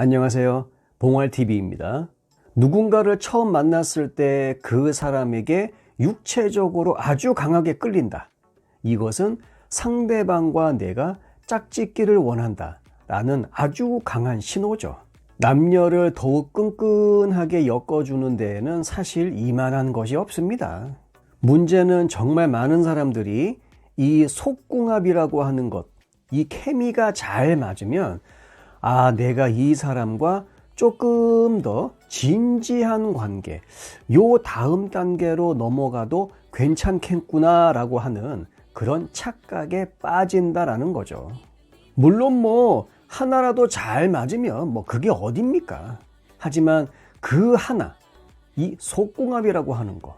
안녕하세요. 봉활TV입니다. 누군가를 처음 만났을 때 그 사람에게 육체적으로 아주 강하게 끌린다. 이것은 상대방과 내가 짝짓기를 원한다. 라는 아주 강한 신호죠. 남녀를 더욱 끈끈하게 엮어주는 데에는 사실 이만한 것이 없습니다. 문제는 정말 많은 사람들이 이 속궁합이라고 하는 것, 이 케미가 잘 맞으면 아, 내가 이 사람과 조금 더 진지한 관계, 요 다음 단계로 넘어가도 괜찮겠구나 라고 하는 그런 착각에 빠진다라는 거죠. 물론 뭐 하나라도 잘 맞으면 뭐 그게 어딥니까? 하지만 그 하나, 이 속궁합이라고 하는 거,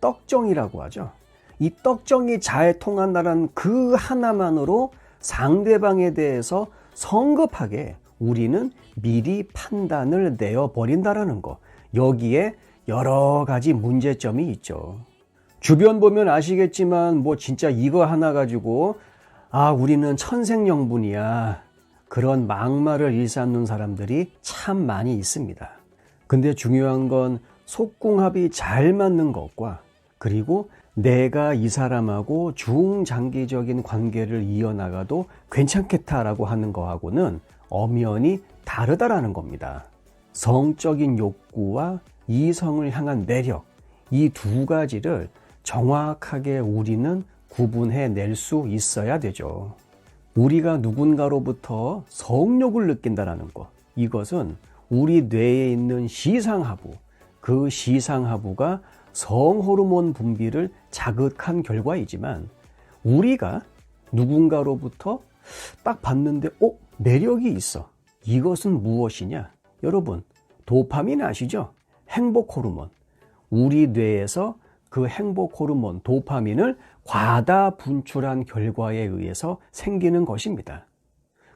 떡정이라고 하죠. 이 떡정이 잘 통한다는 그 하나만으로 상대방에 대해서 성급하게 우리는 미리 판단을 내어 버린다라는 거. 여기에 여러 가지 문제점이 있죠. 주변 보면 아시겠지만 뭐 진짜 이거 하나 가지고 아, 우리는 천생연분이야. 그런 막말을 일삼는 사람들이 참 많이 있습니다. 근데 중요한 건 속궁합이 잘 맞는 것과 그리고 내가 이 사람하고 중장기적인 관계를 이어나가도 괜찮겠다라고 하는 거하고는 엄연히 다르다라는 겁니다. 성적인 욕구와 이성을 향한 매력, 이 두 가지를 정확하게 우리는 구분해 낼 수 있어야 되죠. 우리가 누군가로부터 성욕을 느낀다라는 것, 이것은 우리 뇌에 있는 시상하부, 그 시상하부가 성호르몬 분비를 자극한 결과이지만 우리가 누군가로부터 딱 봤는데 어? 매력이 있어. 이것은 무엇이냐? 여러분 도파민 아시죠? 행복 호르몬. 우리 뇌에서 그 행복 호르몬 도파민을 과다 분출한 결과에 의해서 생기는 것입니다.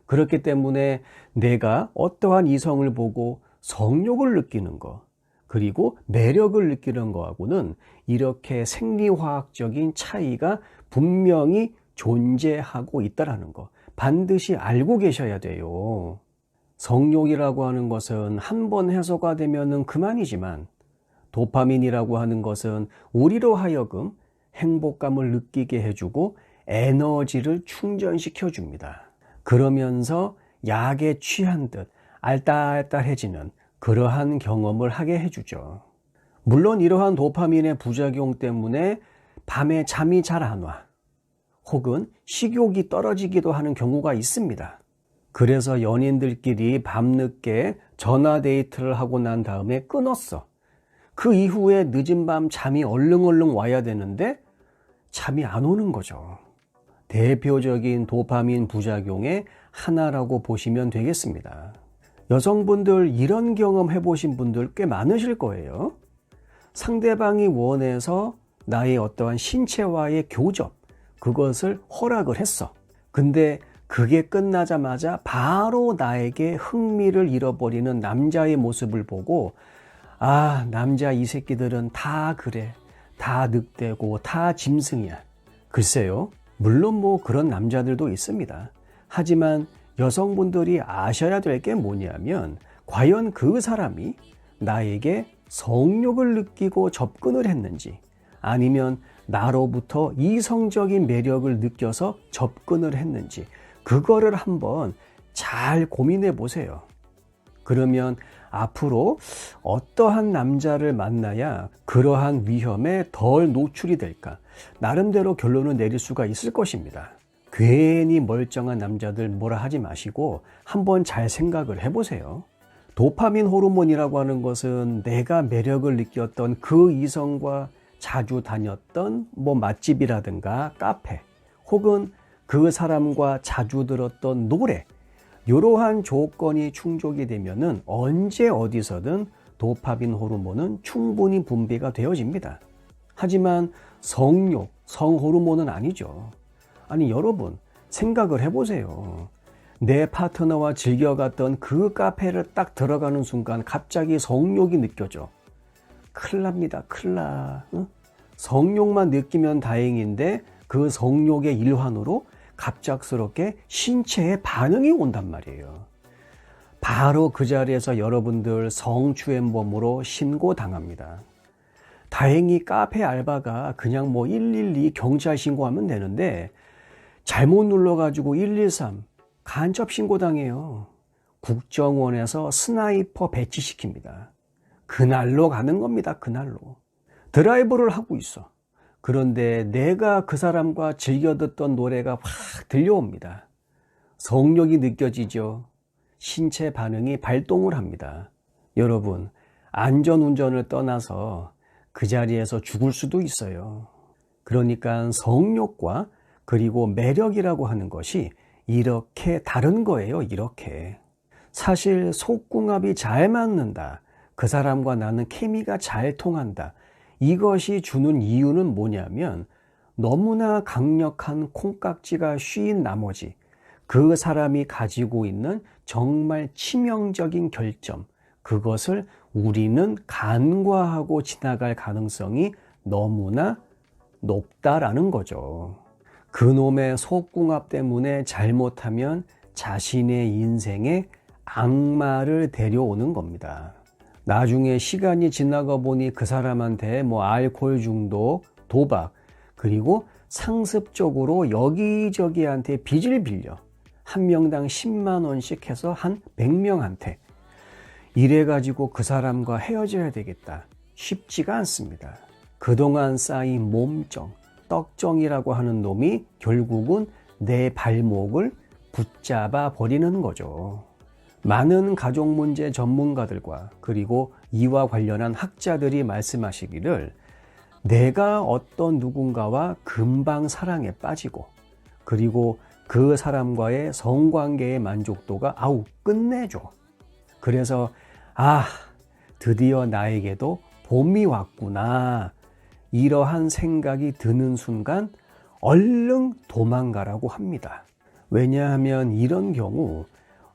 그렇기 때문에 내가 어떠한 이성을 보고 성욕을 느끼는 것 그리고 매력을 느끼는 거하고는 이렇게 생리화학적인 차이가 분명히 존재하고 있다라는 거 반드시 알고 계셔야 돼요. 성욕이라고 하는 것은 한 번 해소가 되면은 그만이지만 도파민이라고 하는 것은 우리로 하여금 행복감을 느끼게 해주고 에너지를 충전시켜 줍니다. 그러면서 약에 취한 듯 알딸딸해지는 그러한 경험을 하게 해주죠. 물론 이러한 도파민의 부작용 때문에 밤에 잠이 잘 안 와. 혹은 식욕이 떨어지기도 하는 경우가 있습니다. 그래서 연인들끼리 밤늦게 전화 데이트를 하고 난 다음에 끊었어. 그 이후에 늦은 밤 잠이 얼른얼른 와야 되는데 잠이 안 오는 거죠. 대표적인 도파민 부작용의 하나라고 보시면 되겠습니다. 여성분들 이런 경험 해보신 분들 꽤 많으실 거예요. 상대방이 원해서 나의 어떠한 신체와의 교접, 그것을 허락을 했어. 근데 그게 끝나자마자 바로 나에게 흥미를 잃어버리는 남자의 모습을 보고, 아, 남자 이 새끼들은 다 그래. 다 늑대고, 다 짐승이야. 글쎄요. 물론 뭐 그런 남자들도 있습니다. 하지만 여성분들이 아셔야 될 게 뭐냐면 과연 그 사람이 나에게 성욕을 느끼고 접근을 했는지 아니면 나로부터 이성적인 매력을 느껴서 접근을 했는지 그거를 한번 잘 고민해 보세요. 그러면 앞으로 어떠한 남자를 만나야 그러한 위험에 덜 노출이 될까? 나름대로 결론을 내릴 수가 있을 것입니다. 괜히 멀쩡한 남자들 뭐라 하지 마시고 한번 잘 생각을 해보세요. 도파민 호르몬이라고 하는 것은 내가 매력을 느꼈던 그 이성과 자주 다녔던 뭐 맛집이라든가 카페 혹은 그 사람과 자주 들었던 노래 이러한 조건이 충족이 되면은 언제 어디서든 도파민 호르몬은 충분히 분비가 되어집니다. 하지만 성욕, 성호르몬은 아니죠. 아니 여러분 생각을 해보세요. 내 파트너와 즐겨갔던 그 카페를 딱 들어가는 순간 갑자기 성욕이 느껴져. 큰일 납니다. 큰일 나. 응? 성욕만 느끼면 다행인데 그 성욕의 일환으로 갑작스럽게 신체에 반응이 온단 말이에요. 바로 그 자리에서 여러분들 성추행범으로 신고당합니다. 다행히 카페 알바가 그냥 뭐 112 경찰 신고하면 되는데 잘못 눌러가지고 113 간첩 신고당해요. 국정원에서 스나이퍼 배치시킵니다. 그날로 가는 겁니다. 그날로. 드라이브를 하고 있어. 그런데 내가 그 사람과 즐겨 듣던 노래가 확 들려옵니다. 성욕이 느껴지죠. 신체 반응이 발동을 합니다. 여러분, 안전 운전을 떠나서 그 자리에서 죽을 수도 있어요. 그러니까 성욕과 그리고 매력이라고 하는 것이 이렇게 다른 거예요. 이렇게. 사실 속궁합이 잘 맞는다. 그 사람과 나는 케미가 잘 통한다. 이것이 주는 이유는 뭐냐면 너무나 강력한 콩깍지가 씌인 나머지 그 사람이 가지고 있는 정말 치명적인 결점, 그것을 우리는 간과하고 지나갈 가능성이 너무나 높다라는 거죠. 그놈의 속궁합 때문에 잘못하면 자신의 인생에 악마를 데려오는 겁니다. 나중에 시간이 지나가 보니 그 사람한테 뭐 알코올 중독, 도박, 그리고 상습적으로 여기저기한테 빚을 빌려 한 명당 10만 원씩 해서 한 100명한테 이래가지고 그 사람과 헤어져야 되겠다. 쉽지가 않습니다. 그동안 쌓인 몸정, 떡정이라고 하는 놈이 결국은 내 발목을 붙잡아 버리는 거죠. 많은 가족 문제 전문가들과 그리고 이와 관련한 학자들이 말씀하시기를 내가 어떤 누군가와 금방 사랑에 빠지고 그리고 그 사람과의 성관계의 만족도가 아우 끝내줘. 그래서 아 드디어 나에게도 봄이 왔구나 이러한 생각이 드는 순간 얼른 도망가라고 합니다. 왜냐하면 이런 경우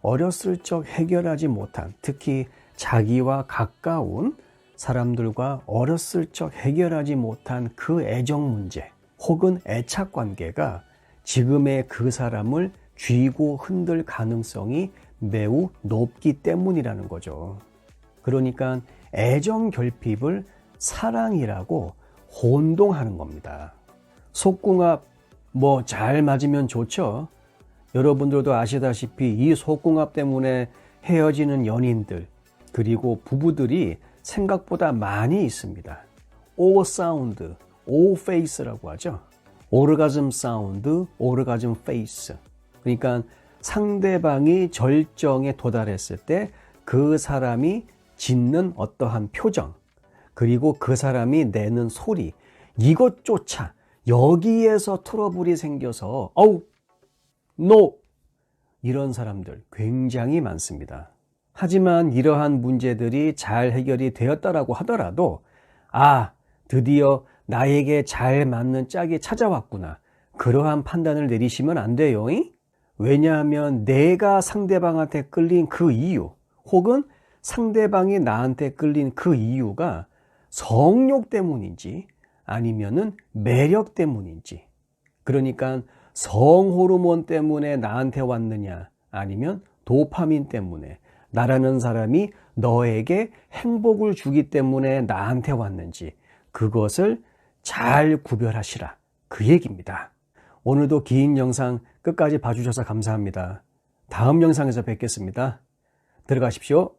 어렸을 적 해결하지 못한 특히 자기와 가까운 사람들과 어렸을 적 해결하지 못한 그 애정 문제 혹은 애착 관계가 지금의 그 사람을 쥐고 흔들 가능성이 매우 높기 때문이라는 거죠. 그러니까 애정 결핍을 사랑이라고 혼동하는 겁니다. 속궁합 뭐 잘 맞으면 좋죠. 여러분들도 아시다시피 이 속궁합 때문에 헤어지는 연인들 그리고 부부들이 생각보다 많이 있습니다. 오 사운드, 오 페이스라고 하죠. 오르가즘 사운드, 오르가즘 페이스. 그러니까 상대방이 절정에 도달했을 때 그 사람이 짓는 어떠한 표정, 그리고 그 사람이 내는 소리, 이것조차 여기에서 트러블이 생겨서, 어우, 노! 이런 사람들 굉장히 많습니다. 하지만 이러한 문제들이 잘 해결이 되었다라고 하더라도, 아, 드디어 나에게 잘 맞는 짝이 찾아왔구나. 그러한 판단을 내리시면 안 돼요. 왜냐하면 내가 상대방한테 끌린 그 이유, 혹은 상대방이 나한테 끌린 그 이유가 성욕 때문인지 아니면은 매력 때문인지. 그러니까 성호르몬 때문에 나한테 왔느냐 아니면 도파민 때문에 나라는 사람이 너에게 행복을 주기 때문에 나한테 왔는지 그것을 잘 구별하시라. 그 얘기입니다. 오늘도 긴 영상 끝까지 봐주셔서 감사합니다. 다음 영상에서 뵙겠습니다. 들어가십시오.